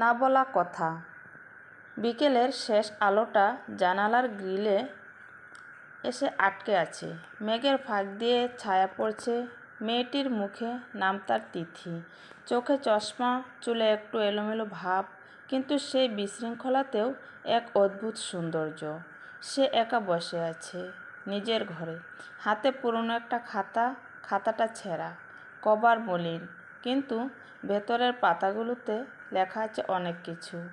না বলা কথা। বিকেলের শেষ আলোটা জানালার গ্রিলে এসে আটকে আছে। মেঘের ফাঁক দিয়ে ছায়া পড়ছে মেয়েটির মুখে নাম তার তিথি। চোখে চশমা, চুলে একটু এলোমেলো ভাব, কিন্তু সেই বিশৃঙ্খলাতেও এক অদ্ভুত সৌন্দর্য। সে একা বসে আছে নিজের ঘরে। হাতে পুরনো একটা খাতা, খাতাটা ছেঁড়া, কভার মলিন, কিন্তু ভেতরের পাতাগুলোতে লেখা আছে অনেক কিছু,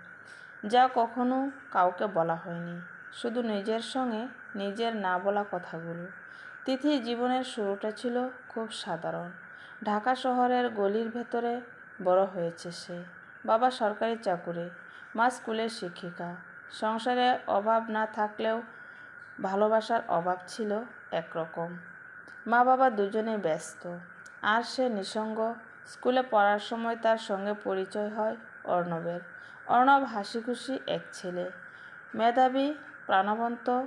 যা কখনো কাউকে বলা হয়নি। শুধু নিজের সঙ্গে নিজের না বলা কথাগুলো। তিথির জীবনের শুরুটা ছিল খুব সাধারণ। ঢাকা শহরের গলির ভেতরে বড় হয়েছে সে। বাবা সরকারি চাকুরে, মা স্কুলের শিক্ষিকা। সংসারে অভাব না থাকলেও ভালোবাসার অভাব ছিল একরকম। মা বাবা দুজনে ব্যস্ত। আর সে নিঃসঙ্গ। স্কুলে পড়ার সময় তার সঙ্গে পরিচয় হয় অর্ণবের। অর্ণব হাসি খুশি এক ছেলে। মেধাবী, প্রাণবন্ত,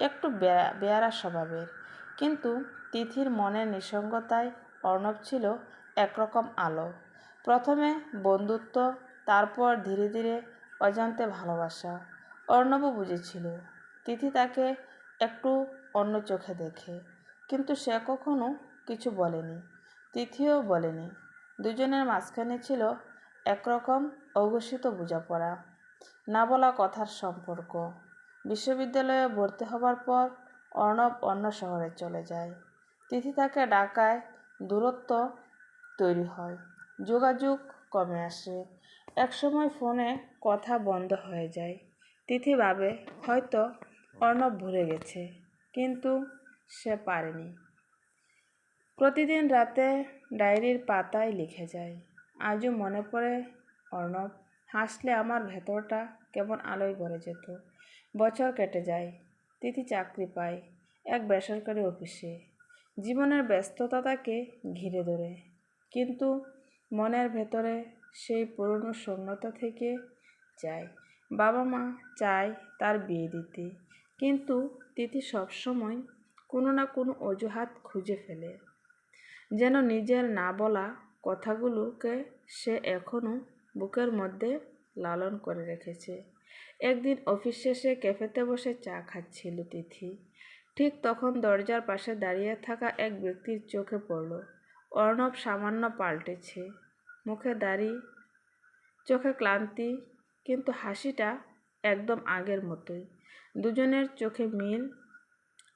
একটু বেয়ারা স্বভাবের। কিন্তু তিথির মনের নিঃসঙ্গতায় অর্ণব ছিল একরকম আলো। প্রথমে বন্ধুত্ব, তারপর ধীরে ধীরে অজান্তে ভালোবাসা। অর্ণবও বুঝেছিল, তিথি তাকে একটু অন্য চোখে দেখে। কিন্তু সে কখনো কিছু বলেনি। তিথিও বলেনি। দুজনের মাঝখানে ছিল একরকম অঘোষিত বোঝাপড়া, না বলা কথার সম্পর্ক। বিশ্ববিদ্যালয়ে ভর্তি হবার পর অর্ণব অন্য শহরে চলে যায়। তিথি তাকে ডাকায় দূরত্ব তৈরি হয়, যোগাযোগ কমে আসে। একসময় ফোনে কথা বন্ধ হয়ে যায়। তিথি ভাবে, হয়তো অর্ণব ভুলে গেছে, কিন্তু সে পারেনি। প্রতিদিন রাতে ডায়েরির পাতায় লিখে যায়। আজও মনে পড়ে অর্ণব, হাসলে আমার ভেতরটা কেমন আলোয় ভরে যেত। বছর কেটে যায়, তিথি চাকরি পায় এক বেসরকারি অফিসে। জীবনের ব্যস্ততা তাকে ঘিরে ধরে। কিন্তু মনের ভেতরে সেই পুরনো শূন্যতা থেকে যায়। বাবা মা চায় তার বিয়ে দিতে। কিন্তু তিথি সবসময় কোনো না কোনো অজুহাত খুঁজে ফেলে। যেন নিজের না বলা কথাগুলোকে সে এখনও বুকের মধ্যে লালন করে রেখেছে। একদিন অফিস শেষে ক্যাফেতে বসে চা খাচ্ছিল তিথি। ঠিক তখন দরজার পাশে দাঁড়িয়ে থাকা এক ব্যক্তির চোখে পড়ল। অর্ণব সামান্য পাল্টেছে। মুখে দাড়ি, চোখে ক্লান্তি, কিন্তু হাসিটা একদম আগের মতোই। দুজনের চোখে মিল,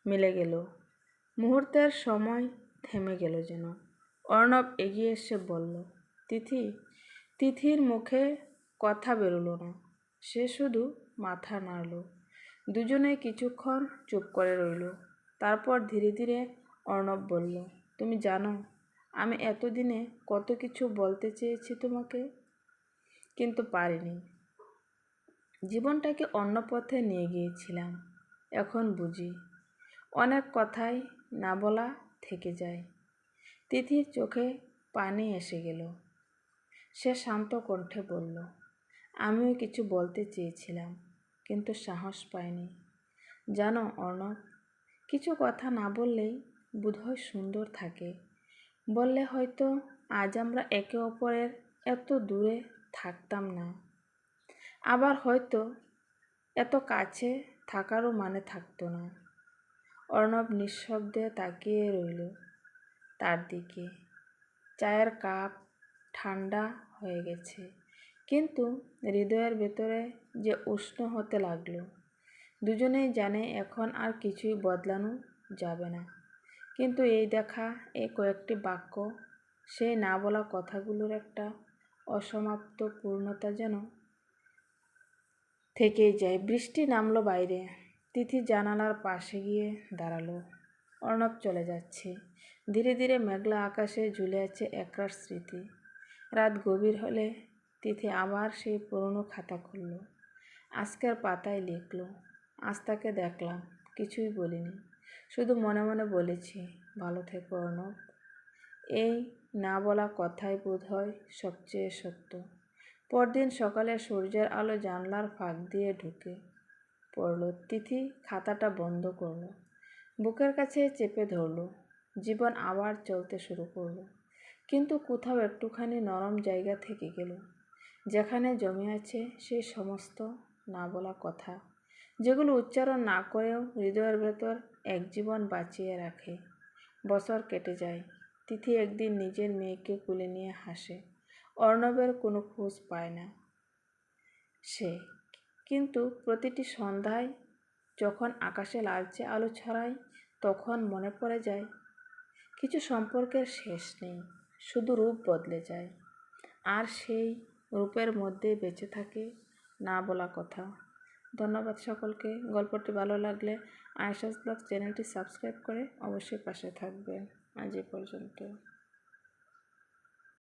মিলে গেল। মুহূর্তের সময় থেমে গেল যেন। অর্ণব এগিয়ে এসে বলল, তিথি, তিথির মুখে কথা বেরোলো না। সে শুধু মাথা নাড়ল। দুজনে কিছুক্ষণ চুপ করে রইল। তারপর ধীরে ধীরে অর্ণব বলল, তুমি জানো, আমি এতদিনে কত কিছু বলতে চেয়েছি তোমাকে, কিন্তু পারিনি। জীবনটাকে অন্য পথে নিয়ে গিয়েছিলাম। এখন বুঝি, অনেক কথাই না বলা থেকে যায়। তিথির চোখে পানি এসে গেল। সে শান্ত কণ্ঠে বলল, আমিও কিছু বলতে চেয়েছিলাম, কিন্তু সাহস পাইনি। জানো, অর্ণব, কিছু কথা না বললেই বোধহয় সুন্দর থাকে। বললে হয়তো আজ আমরা একে অপরের এত দূরে থাকতাম না। আবার হয়তো এত কাছে থাকারও মানে থাকতো না। অর্ণব নিঃশব্দে তাকিয়ে রইল। তার দিকে। চায়ের কাপ ঠান্ডা হয়ে গেছে। কিন্তু হৃদয়ের ভেতরে যে উষ্ণ হতে লাগল, দুজনেই জানে এখন আর কিছুই বদলানো যাবে না। কিন্তু এই দেখা, এই কয়েকটি বাক্য, সেই না বলা কথাগুলোর একটা অসমাপ্ত পূর্ণতা যেন থেকেই যায়। বৃষ্টি নামলো বাইরে, তিথি জানালার পাশে গিয়ে দাঁড়াল। অর্ণব চলে যাচ্ছে। ধীরে ধীরে মেঘলা আকাশে ঝুলে আছে একরার স্মৃতি। রাত গভীর হলে তিথি আবার সেই পুরনো খাতা খুলল। আজকের পাতায় লিখল, আজ তাকে দেখলাম, কিছুই বলিনি। শুধু মনে মনে বলেছি, ভালো থেকো অর্ণব। এই না বলা কথাই বোধ হয় সবচেয়ে সত্য। পরদিন সকালে সূর্যের আলো জানলার ফাঁক দিয়ে ঢুকে পড়ল। তিথি খাতাটা বন্ধ করল। বুকের কাছে চেপে ধরল। জীবন আবার চলতে শুরু করল। কিন্তু কোথাও একটুখানি নরম জায়গা থেকে গেল। যেখানে জমে আছে সেই সমস্ত না বলা কথা, যেগুলো উচ্চারণ না করেও হৃদয়ের ভেতর এক জীবন বাঁচিয়ে রাখে। বছর কেটে যায়, তিথি একদিন নিজের মেয়েকে কুলে নিয়ে হাসে। অর্ণবের কোনো খোঁজ পায় না সে। কিন্তু প্রতিটি সন্ধ্যায় যখন আকাশে লালচে আলো ছড়ায়, তখন মনে পড়ে যায়, কিছু সম্পর্কের শেষ নেই, শুধু রূপ বদলে যায়। আর সেই রূপের মধ্যে বেঁচে থাকে না বলা কথা। ধন্যবাদ সকলকে। গল্পটি ভালো লাগলে আয়সাস ব্লগ চ্যানেলটি সাবস্ক্রাইব করে অবশ্যই পাশে থাকবেন আজ এ পর্যন্ত।